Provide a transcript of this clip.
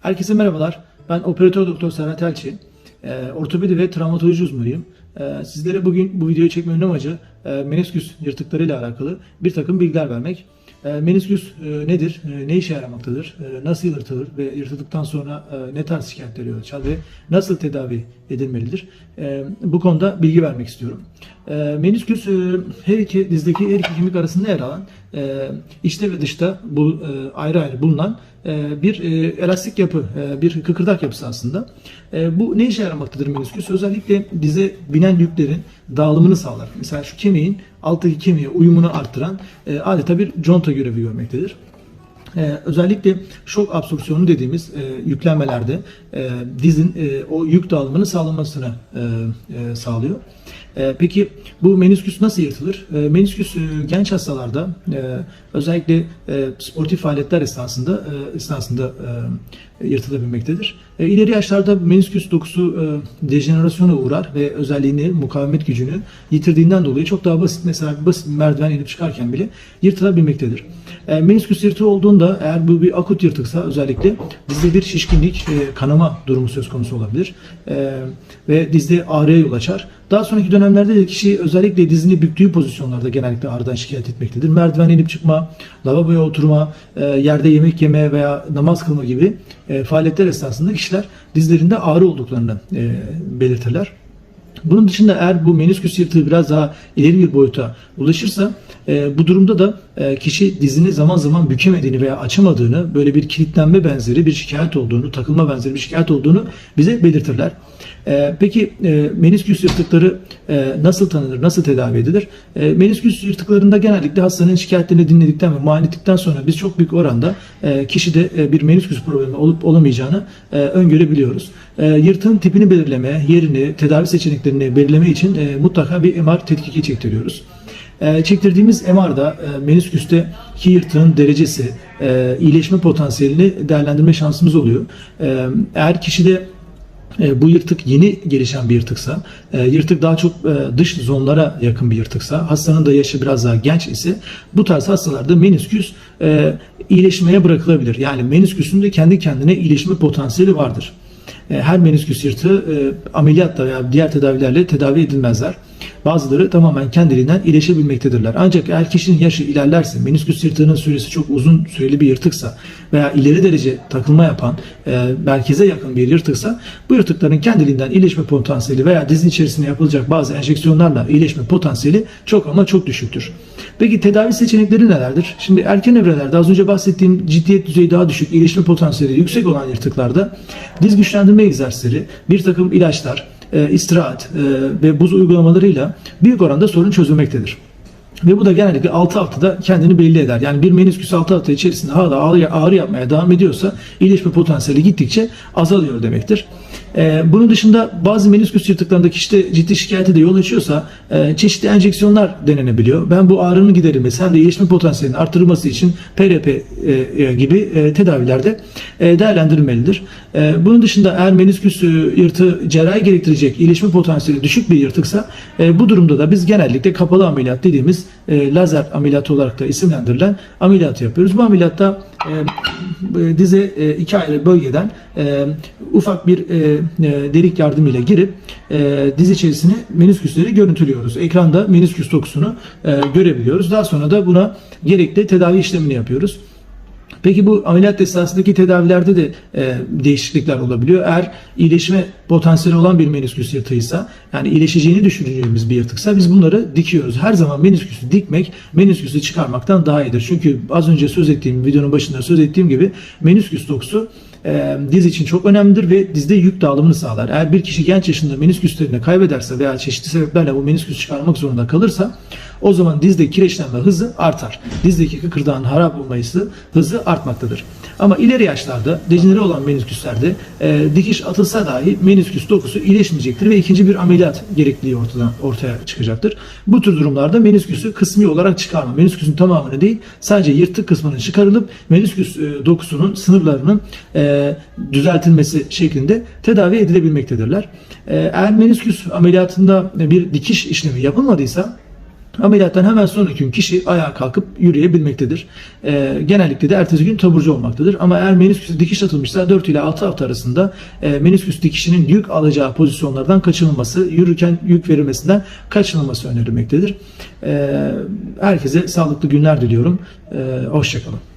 Herkese merhabalar. Ben operatör doktor Serhat Elçi. Ee, ortopedi ve travmatoloji uzmanıyım. Ee, sizlere bugün bu videoyu çekmemin amacı e, menisküs yırtıklarıyla alakalı bir takım bilgiler vermek. E, menisküs e, nedir? E, ne işe yaramaktadır? E, nasıl yırtılır ve yırtıldıktan sonra e, ne tarz şikayetler yol açar ve nasıl tedavi edilmelidir? E, bu konuda bilgi vermek istiyorum. E, menisküs e, her iki dizdeki her iki kemik arasında yer alan e, içte ve dışta bu e, ayrı ayrı bulunan e, bir e, elastik yapı, e, bir kıkırdak yapısı aslında. E, bu ne işe yaramaktadır menisküs? Özellikle dize binen yüklerin dağılımını sağlar. Mesela şu kemiğin alttaki kemiğe uyumunu arttıran e, adeta bir conta görevi görmektedir. Ee, özellikle şok absorpsiyonu dediğimiz e, yüklenmelerde e, dizin e, o yük dağılımını sağlamasını e, e, sağlıyor. E, peki bu menisküs nasıl yırtılır? E, menisküs e, genç hastalarda e, özellikle e, sportif faaliyetler esnasında e, esnasında e, yırtılabilmektedir. E, ileri yaşlarda menisküs dokusu e, dejenerasyona uğrar ve özelliğini, mukavemet gücünü yitirdiğinden dolayı çok daha basit mesela basit merdiven inip çıkarken bile yırtılabilmektedir. E, menisküs yırtığı olduğunda eğer bu bir akut yırtıksa özellikle dizde bir şişkinlik, e, kanama durumu söz konusu olabilir. E, ve dizde ağrıya yol açar. Daha sonraki dönemlerde de kişi özellikle dizini büktüğü pozisyonlarda genellikle ağrıdan şikayet etmektedir. Merdiven inip çıkma, lavaboya oturma, e, yerde yemek yeme veya namaz kılma gibi e, faaliyetler esnasında kişiler dizlerinde ağrı olduklarını e, belirtirler. Bunun dışında eğer bu menisküs yırtığı biraz daha ileri bir boyuta ulaşırsa e, bu durumda da e, kişi dizini zaman zaman bükemediğini veya açamadığını, böyle bir kilitlenme benzeri bir şikayet olduğunu, takılma benzeri bir şikayet olduğunu bize belirtirler. E, peki e, menisküs yırtıkları e, nasıl tanınır, nasıl tedavi edilir? E, menisküs yırtıklarında genellikle hastanın şikayetlerini dinledikten ve muayene ettikten sonra biz çok büyük oranda e, kişide e, bir menisküs problemi olup olamayacağını e, öngörebiliyoruz. E, yırtığın tipini belirleme, yerini, tedavi seçeneklerini belirleme için e, mutlaka bir MR tetkiki çektiriyoruz. E, çektirdiğimiz MR'da e, menisküsteki yırtığın derecesi, e, iyileşme potansiyelini değerlendirme şansımız oluyor. E, eğer kişide e, bu yırtık yeni gelişen bir yırtıksa, e, yırtık daha çok e, dış zonlara yakın bir yırtıksa, hastanın da yaşı biraz daha genç ise bu tarz hastalarda menisküs iyileşmeye bırakılabilir. Yani menisküsün de kendi kendine iyileşme potansiyeli vardır. E, her menisküs yırtığı e, ameliyatla veya diğer tedavilerle tedavi edilmezler. Bazıları tamamen kendiliğinden iyileşebilmektedirler. Ancak eğer kişinin yaşı ilerlerse, menisküs yırtığının süresi çok uzun süreli bir yırtıksa veya ileri derece takılma yapan, e, merkeze yakın bir yırtıksa bu yırtıkların kendiliğinden iyileşme potansiyeli veya dizin içerisine yapılacak bazı enjeksiyonlarla iyileşme potansiyeli çok ama çok düşüktür. Peki tedavi seçenekleri nelerdir? Şimdi erken evrelerde az önce bahsettiğim ciddiyet düzeyi daha düşük, iyileşme potansiyeli yüksek olan yırtıklarda diz güçlendirme egzersizleri, bir takım ilaçlar, e, istirahat e, ve buz uygulamalarıyla büyük oranda sorun çözülmektedir. Ve bu da genellikle 6 haftada kendini belli eder. Yani bir menisküs 6 hafta içerisinde hala ağrı, ağrı yapmaya devam ediyorsa iyileşme potansiyeli gittikçe azalıyor demektir. Ee, bunun dışında bazı menisküs yırtıklarında kişide ciddi şikayete de yol açıyorsa e, çeşitli enjeksiyonlar denenebiliyor. Ben bu ağrının giderilmesi hem de iyileşme potansiyelinin artırılması için PRP e, e, gibi tedavilerde değerlendirilmelidir. Bunun dışında eğer menisküs yırtığı cerrahi gerektirecek iyileşme potansiyeli düşük bir yırtıksa bu durumda da biz genellikle kapalı ameliyat dediğimiz e, lazer ameliyatı olarak da isimlendirilen ameliyatı yapıyoruz. Bu ameliyatta e, e, dize e, iki ayrı bölgeden e, ufak bir e, e, delik yardımıyla girip e, diz içerisine menisküsleri görüntülüyoruz. Ekranda menisküs dokusunu e, görebiliyoruz. Daha sonra da buna gerekli tedavi işlemini yapıyoruz. Peki bu ameliyat esnasındaki tedavilerde de e, değişiklikler olabiliyor. Eğer iyileşme potansiyeli olan bir menisküs yırtığıysa yani iyileşeceğini düşündüğümüz bir yırtıksa biz bunları dikiyoruz. Her zaman menisküsü dikmek menisküsü çıkarmaktan daha iyidir. Çünkü az önce söz ettiğim videonun başında söz ettiğim gibi menisküs dokusu e, diz için çok önemlidir ve dizde yük dağılımını sağlar. Eğer bir kişi genç yaşında menisküslerini kaybederse veya çeşitli sebeplerle bu menisküs çıkarmak zorunda kalırsa o zaman dizde kireçlenme hızı artar. Dizdeki kıkırdağın harap olması hızı artmaktadır. Ama ileri yaşlarda dejenere olan menisküslerde e, dikiş atılsa dahi menisküs dokusu iyileşmeyecektir ve ikinci bir ameliyat gerekliliği ortadan ortaya çıkacaktır. Bu tür durumlarda menisküsü kısmi olarak çıkarma. Menisküsün tamamını değil sadece yırtık kısmının çıkarılıp menisküs e, dokusunun sınırlarının e, düzeltilmesi şeklinde tedavi edilebilmektedirler. E, eğer menisküs ameliyatında bir dikiş işlemi yapılmadıysa Ameliyattan hemen sonraki kişi ayağa kalkıp yürüyebilmektedir. Ee, genellikle de ertesi gün taburcu olmaktadır. Ama eğer menisküse dikiş atılmışsa 4 ile 6 hafta arasında e, menisküs dikişinin yük alacağı pozisyonlardan kaçınılması, yürürken yük verilmesinden kaçınılması önerilmektedir. Ee, herkese sağlıklı günler diliyorum. Ee, hoşçakalın.